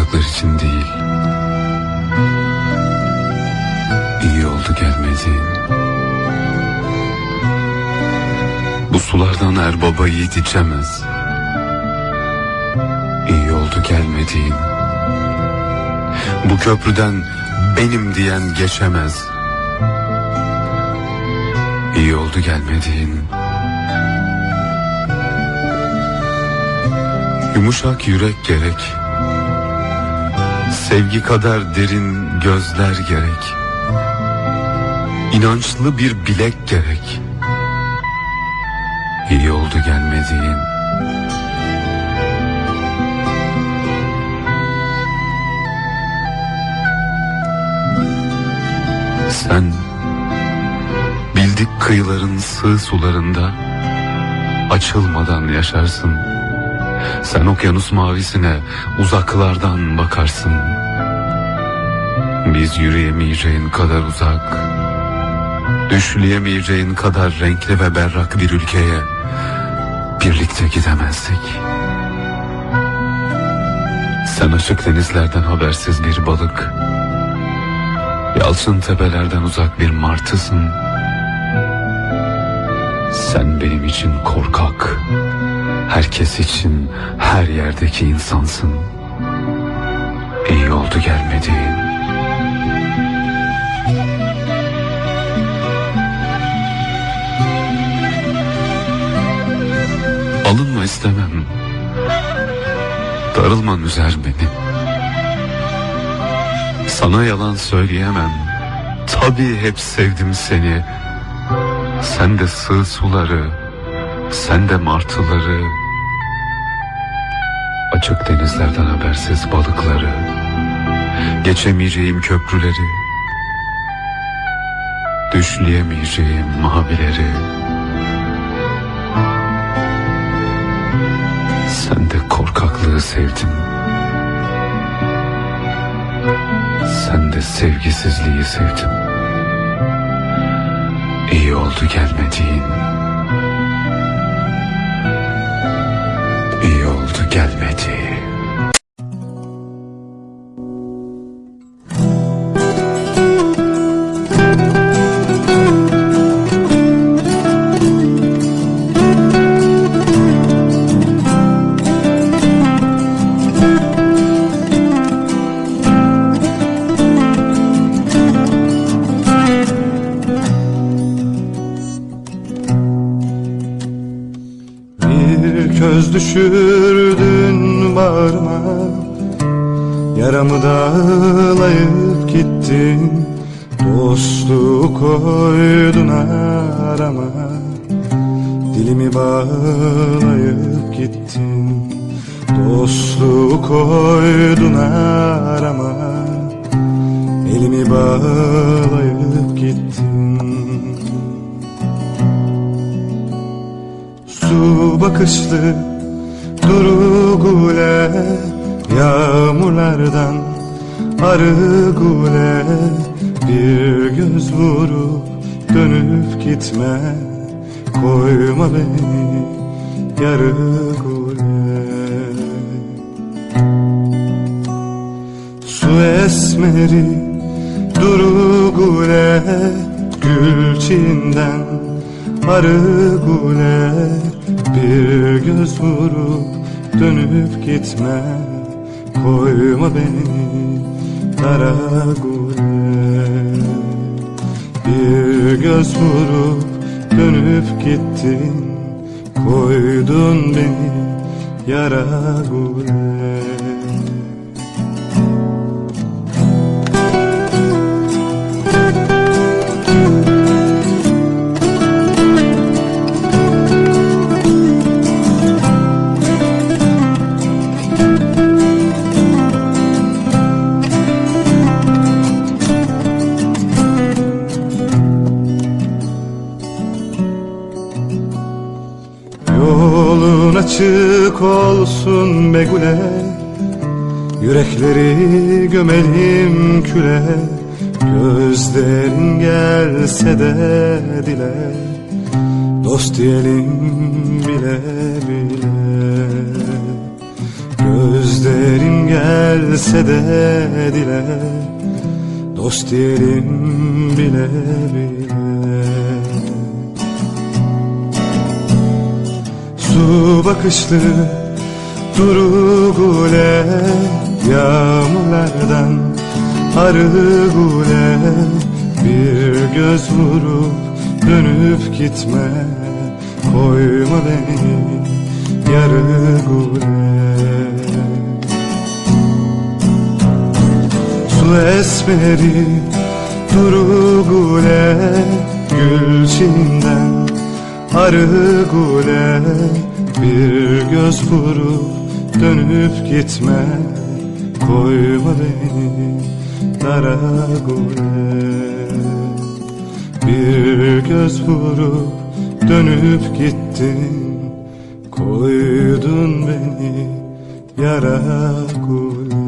sokaklar için değil. İyi oldu gelmediğin. Bu sulardan er baba yiğit içemez. İyi oldu gelmediğin. Bu köprüden benim diyen geçemez. İyi oldu gelmediğin. Yumuşak yürek gerek. Sevgi kadar derin gözler gerek. İnançlı bir bilek gerek. İyi oldu gelmediğin. Sen bildik kıyıların sığ sularında açılmadan yaşarsın. Sen okyanus mavisine uzaklardan bakarsın. Biz yürüyemeyeceğin kadar uzak, düşleyemeyeceğin kadar renkli ve berrak bir ülkeye birlikte gidemezdik. Sen açık denizlerden habersiz bir balık, yalçın tepelerden uzak bir martısın. Sen benim için korkak, herkes için her yerdeki insansın. İyi oldu gelmediğin. Alınma istemem. Darılman üzer beni. Sana yalan söyleyemem. Tabii hep sevdim seni. Sen de sığ suları, sen de martıları, açık denizlerden habersiz balıkları, geçemeyeceğim köprüleri, düşleyemeyeceğim mavileri. Sen de korkaklığı sevdim. Sen de sevgisizliği sevdim. İyi oldu gelmediğin. Köz düşürdün bağrıma. Yaramı dağlayıp gittin. Dostluğu koydun arama. Dilimi bağlayıp gittin. Dostluğu koydun arama. Elimi bağlayıp gittin Su bakışlı duru gule Yağmurlardan arı gule Bir göz vurup dönüp gitme Koyma beni yarı gule. Su esmeri duru gule Gül çiğinden arı gule Bir göz vurup dönüp gitme. Koyma beni dara gule Bir göz vurup dönüp gittin. Koydun beni yara gule açık olsun be güle. Yürekleri gömelim küle. Gözlerin gelse de dile. Dost diyelim bile bile. Sözlerim gelse de dile. Dost diyelim bile bile Su bakışlı duru gule Yağmurlardan arı gule Bir göz vurup dönüp gitme Koyma beni yarı gule. Su esmeri duru gule Gül gule Bir göz vurup dönüp gitme. Koyma beni dara gule Bir göz vurup dönüp gittin. Koydun beni yara gule